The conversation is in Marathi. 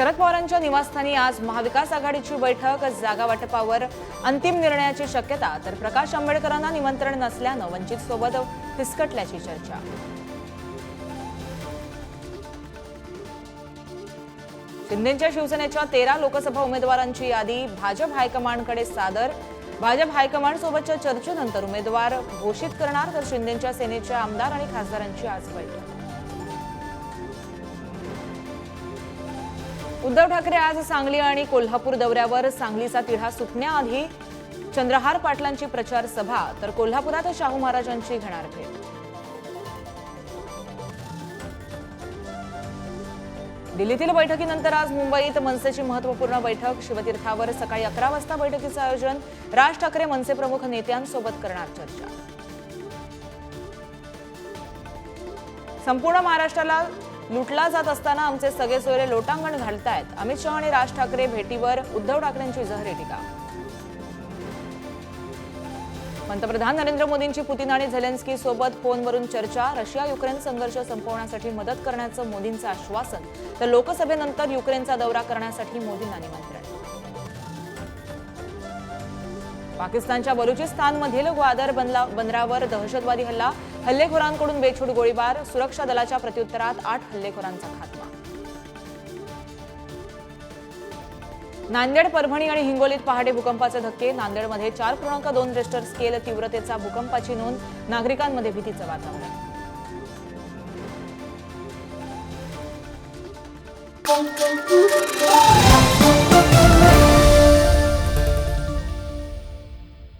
शरद पवारांच्या निवासस्थानी आज महाविकास आघाडीची बैठक जागा वाटपावर अंतिम निर्णयाची शक्यता तर प्रकाश आंबेडकरांना निमंत्रण नसल्यानं वंचित सोबत फिसकटल्याची चर्चा. शिंदेच्या शिवसेनेच्या तेरा लोकसभा उमेदवारांची यादी भाजप हायकमांडकडे सादर. भाजप हायकमांड सोबतच्या चर्चेनंतर उमेदवार घोषित करणार तर शिंदेच्या सेनेच्या आमदार आणि खासदारांची आज बैठक. उद्धव ठाकरे आज सांगली आणि कोल्हापूर दौऱ्यावर सांगलीचा तिढा सुटण्याआधी चंद्रहार पाटलांची प्रचार सभा तर कोल्हापुरात शाहू महाराजांची घेणार भेट दिल्लीतील बैठकीनंतर आज मुंबईत मनसेची महत्त्वपूर्ण बैठक शिवतीर्थावर सकाळी अकरा वाजता बैठकीचं आयोजन राज ठाकरे मनसे प्रमुख नेत्यांसोबत करणार चर्चा. संपूर्ण महाराष्ट्राला लुटला जात असताना आमचे सगळे सोयरे लोटांगण घालतायत. अमित शहा आणि राज ठाकरे भेटीवर उद्धव ठाकरेंची जहरी टीका. पंतप्रधान नरेंद्र मोदींची पुतीन आणि झेलेन्स्की सोबत फोनवरून चर्चा रशिया युक्रेन संघर्ष संपवण्यासाठी मदत करण्याचं मोदींचं आश्वासन तर लोकसभेनंतर युक्रेनचा दौरा करण्यासाठी मोदींना निमंत्रण. पाकिस्तानच्या बलुचिस्तानमधील ग्वादर बंदरावर दहशतवादी हल्ला हल्लेखोरांकडून बेछूट गोळीबार सुरक्षा दलाच्या प्रत्युत्तरात आठ हल्लेखोरांचा खात्मा. नांदेड परभणी आणि हिंगोलीत पहाटे भूकंपाचे धक्के. नांदेडमध्ये चार पूर्णांक दोन रेस्टर स्केल तीव्रतेचा भूकंपाची नोंद. नागरिकांमध्ये भीतीचं वातावरण. Thank you.